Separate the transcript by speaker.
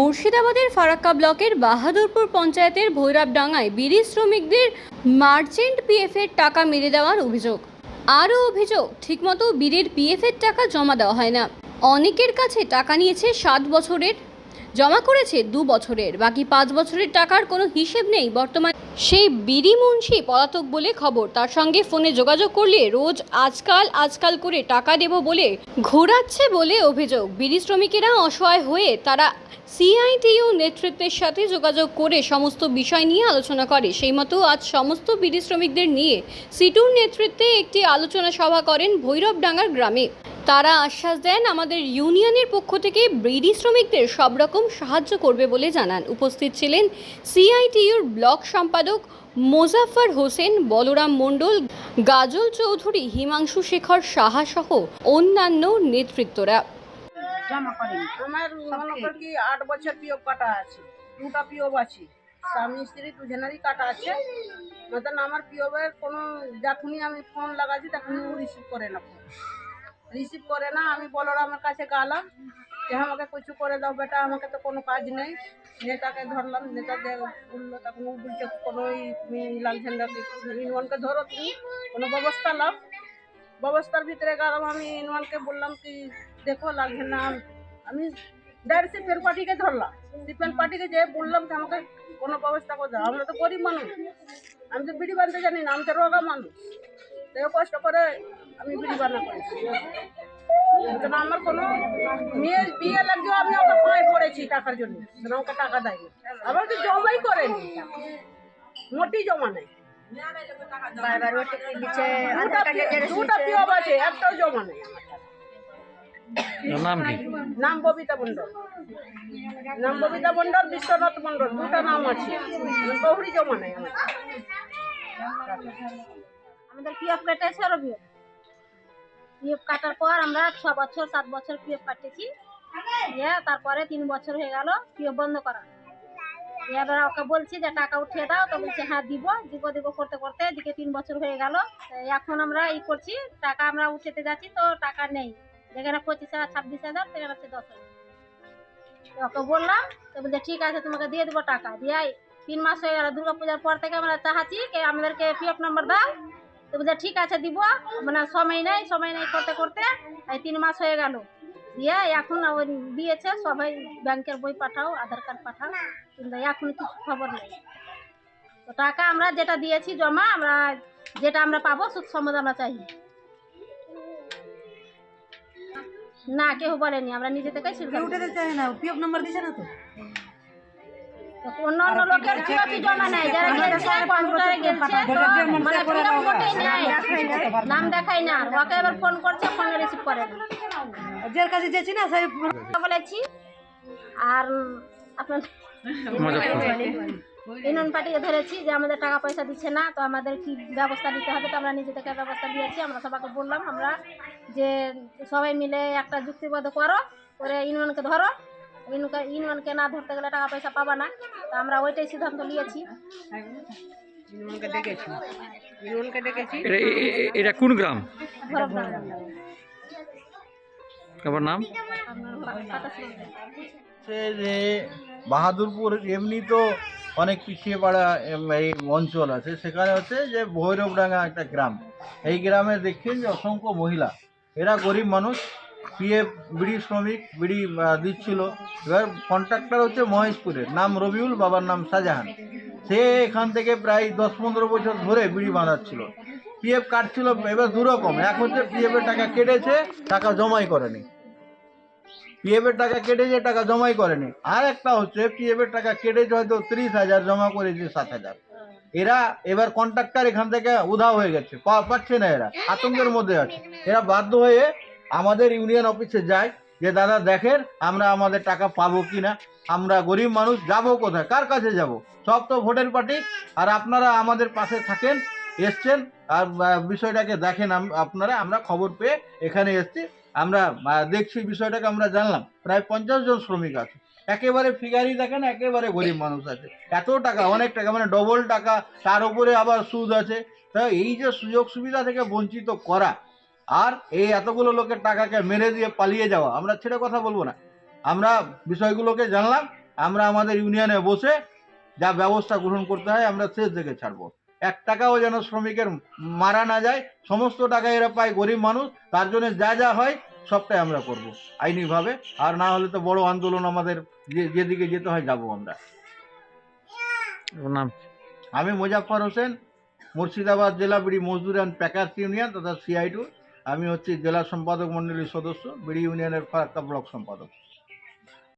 Speaker 1: মুর্শিদাবাদের ফারাক্কা ব্লকের বাহাদুরপুর পঞ্চায়েতের ভৈরবডাঙ্গায় বিড়ি শ্রমিকদের মার্চেন্ট পিএফের টাকা মেরে দেওয়ার অভিযোগ। আরও অভিযোগ, ঠিকমতো বিড়ির পিএফের টাকা জমা দেওয়া হয় না। অনেকের কাছে টাকা নিয়েছে সাত বছরের জমা করেছে দু বছরের, বাকি পাঁচ বছরের টাকার কোনো হিসেব নেই বর্তমান। সেই বিড়ি মুন্সি পলাতক বলে খবর। তার সঙ্গে ফোনে যোগাযোগ করলে রোজ আজকাল আজকাল করে টাকা দেব বলে ঘোরাচ্ছে বলে অভিযোগ। বিড়ি শ্রমিকেরা অসহায় হয়ে তারা সিআইটিইউ নেতৃত্বের সাথে যোগাযোগ করে সমস্ত বিষয় নিয়ে আলোচনা করে। সেই মতো আজ সমস্ত বিড়ি শ্রমিকদের নিয়ে সিটুর নেতৃত্বে একটি আলোচনা সভা করেন ভৈরবডাঙ্গার গ্রামে। তারা আশ্বাস দেন আমাদের ইউনিয়নের পক্ষ থেকে ব্রিডি শ্রমিকদের সব রকম সাহায্য করবে বলে জানান। উপস্থিত ছিলেন সিআইটিইউর ব্লক সম্পাদক মোজাফফর হোসেন বলরাম মণ্ডল গাজল চৌধুরী হিমাংশু শেখর সাহা সহ অন্যান্য নেতৃত্বরা।
Speaker 2: আমার মনে কর কি আট বছর পিওপ কাটা আছে দুটা পিওপ আছে স্বামী স্ত্রী দুজনেরই কাটা আছে। মতন আমার পিওপের কোনো যখনই আমি ফোন লাগাচ্ছি তখনই ও রিসিভ করে না ফোন রিসিভ করে না, আমি বলরামের কাছে গালাম, যে আমাকে কিছু করে দাও বেটা, আমাকে তো কোনো কাজ নেই। নেতাকে ধরলাম, নেতাকে বলল, তখন ও বলছে, কোনো লাল ঝান্ডাকে ইউনিয়নকে ধরো তুমি, কোনো ব্যবস্থা লাও ব্যবস্থার ভিতরে গেলাম, আমি ইউনিয়নকে বললাম কি, দেখো লাগছে না আমি ডাইরেক্ট সিপিএল পার্টিকে ধরলাম। সিপিএল পার্টিকে যে বললাম যে, আমাকে কোনো ব্যবস্থা করে দাও, আমরা তো গরিব মানুষ, আমি তো বিড়ি বানতে জানি না, আমি তো রোগা মানুষ। কষ্ট করে আমি বিড়ি বানা করেছি কারণ আমার কোনো মেয়ের বিয়ে লাগলেও আমি ওকে পায়ে পড়েছি টাকার জন্য। আমাকে টাকা দেয়নি। আবার তো জমাই করেনি। মোটেই জমা নেই। দুটা। পিওব আছে একটাও জমা নেই আমার
Speaker 3: নাম কি?
Speaker 2: নাম ববিতা মণ্ডল। নাম ববিতা মণ্ডল বিশ্বনাথ মণ্ডল দুটা নাম আছে। বহুরি জমা নেই আমার।
Speaker 4: আমাদের পিএফ কেটেছে রবিও পিএফ কাটার পর আমরা ছ বছর, সাত বছর পিএফ কাটেছি। দিয়ে তারপরে তিন বছর হয়ে গেল পিএফ বন্ধ করা। এবার ওকে বলছি যে, টাকা উঠিয়ে দাও। তো বলছে হ্যাঁ দিব। দিব দিব করতে করতে এদিকে তিন বছর হয়ে গেল। এখন আমরা ই করছি, টাকা আমরা উঠেতে যাচ্ছি তো টাকা নেই। যেখানে পঁচিশ হাজার, ছাব্বিশ হাজার, সেখানে হচ্ছে দশ হাজার। ওকে বললাম, তো বলছে, ঠিক আছে, তোমাকে দিয়ে দেবো টাকা। দিয়ে তিন মাস হয়ে গেল দুর্গা পূজার পর থেকে আমরা চাহাচ্ছি আমাদেরকে পিএফ নাম্বার দাও। তো বলছে ঠিক আছে দিব। মানে সময় নেই সময় নেই করতে করতে। এই তিন মাস হয়ে গেল। দিয়ে এখন ওই দিয়েছে সবাই ব্যাংকের বই পাঠাও আধার কার্ড পাঠাও। কিন্তু এখন কিছু খবর নেই। তো টাকা আমরা যেটা দিয়েছি জমা আমরা যেটা আমরা পাবো সুদ সম্বন্ধে আমরা চাই না। কেউ বলেনি। আমরা নিজে থেকে
Speaker 5: উঠাতে চায় না। পিএফ নাম্বার দিছে না তো?
Speaker 4: অন্য অন্য লোকের পিওপি জমা নেই যারা গেছে কম্পিউটারে গেছে মানে মোটেই নেই। নাম দেখাই না। ওকে এবার ফোন করছে ফোন রিসিভ করে না।
Speaker 5: যার কাছে যেছি না সেই
Speaker 4: বলেছি। আর আপনার ইউনিয়ন পার্টিকে ধরেছি যে আমাদের টাকা পয়সা দিচ্ছে না তো আমাদের কি ব্যবস্থা নিতে হবে? তো আমরা নিজে থেকে ব্যবস্থা দিয়েছি আমরা সবাইকে বললাম আমরা যে সবাই মিলে একটা যুক্তিবদ্ধ করো করে ইউনিয়নকে ধরো। ইউনিয়নকে ইউনিয়নকে না ধরতে গেলে টাকা পয়সা পাবা না। তো আমরা ওইটাই সিদ্ধান্ত নিয়েছি।
Speaker 3: এটা কোন গ্রাম? আপনার নাম?
Speaker 6: যে বাহাদুরপুর এমনি তো অনেক পিছিয়ে পড়া এই অঞ্চল আছে। সেখানে হচ্ছে যে ভৈরবডাঙ্গা একটা গ্রাম। এই গ্রামে দেখছেন যে অসংখ্য মহিলা। এরা গরিব মানুষ। পিএফ বিড়ি শ্রমিক, বিড়ি দিচ্ছিল। এবার কন্ট্রাক্টর হচ্ছে মহেশপুরের, নাম রবিউল, বাবার নাম শাহজাহান। সে এখান থেকে প্রায় দশ পনেরো বছর ধরে বিড়ি বাঁধাচ্ছিল। পিএফ কাটছিল এবার দুরকম। এক হচ্ছে পিএফের টাকা কেটেছে, টাকা জমাই করেনি। পিএফ এর টাকা কেটেছে, টাকা জমাই করেনি। আর একটা হচ্ছে পিএফ এর টাকা কেটেছে হয়তো ত্রিশ হাজার, জমা করেছে সাত হাজার। এরা এবার কন্ট্রাক্টর এখান থেকে উধাও হয়ে গেছে। পাচ্ছে না এরা, আতঙ্কের মধ্যে আছে। এরা বাধ্য হয়ে আমাদের ইউনিয়ন অফিসে যায় যে, দাদা, দেখেন আমরা আমাদের টাকা পাবো কি না আমরা গরিব মানুষ, যাব কোথায়? কার কাছে যাব? সব তো ভোটের পার্টি। আর আপনারা আমাদের পাশে থাকেন, এসছেন, আর বিষয়টাকে দেখেন আপনারা, আমরা খবর পেয়ে এখানে এসছি। আমরা দেখছি বিষয়টাকে, আমরা জানলাম। প্রায় পঞ্চাশ জন শ্রমিক আছে। একেবারে ফিগারি দেখেন, একেবারে গরিব মানুষ আছে। এত টাকা, অনেক টাকা মানে ডবল টাকা, তার উপরে আবার সুদ আছে। তা এই যে সুযোগ সুবিধা থেকে বঞ্চিত করা আর এই এতগুলো লোকের টাকাকে মেরে দিয়ে পালিয়ে যাওয়া আমরা ছেড়ে কথা বলব না। আমরা বিষয়গুলোকে জানলাম আমরা আমাদের ইউনিয়নে বসে যা ব্যবস্থা গ্রহণ করতে হয় আমরা শেষ থেকে ছাড়বো। এক টাকাও যেন শ্রমিকের মারা না যায় সমস্ত টাকা এরা পায় গরিব মানুষ তার জন্য যা যা হয় সবটাই আমরা করব আইনিভাবে। আর না হলে তো বড় আন্দোলন আমাদের যে যেদিকে যেতে হয় যাব আমরা।
Speaker 3: নাম
Speaker 6: আমি মুজাফর হোসেন মুর্শিদাবাদ জেলা Bidi Mazdoor and packers union তথা সিআইটু আমি হচ্ছি জেলা সম্পাদক মণ্ডলীর সদস্য বিড়ি ইউনিয়নের ফারাক্কা ব্লক সম্পাদক।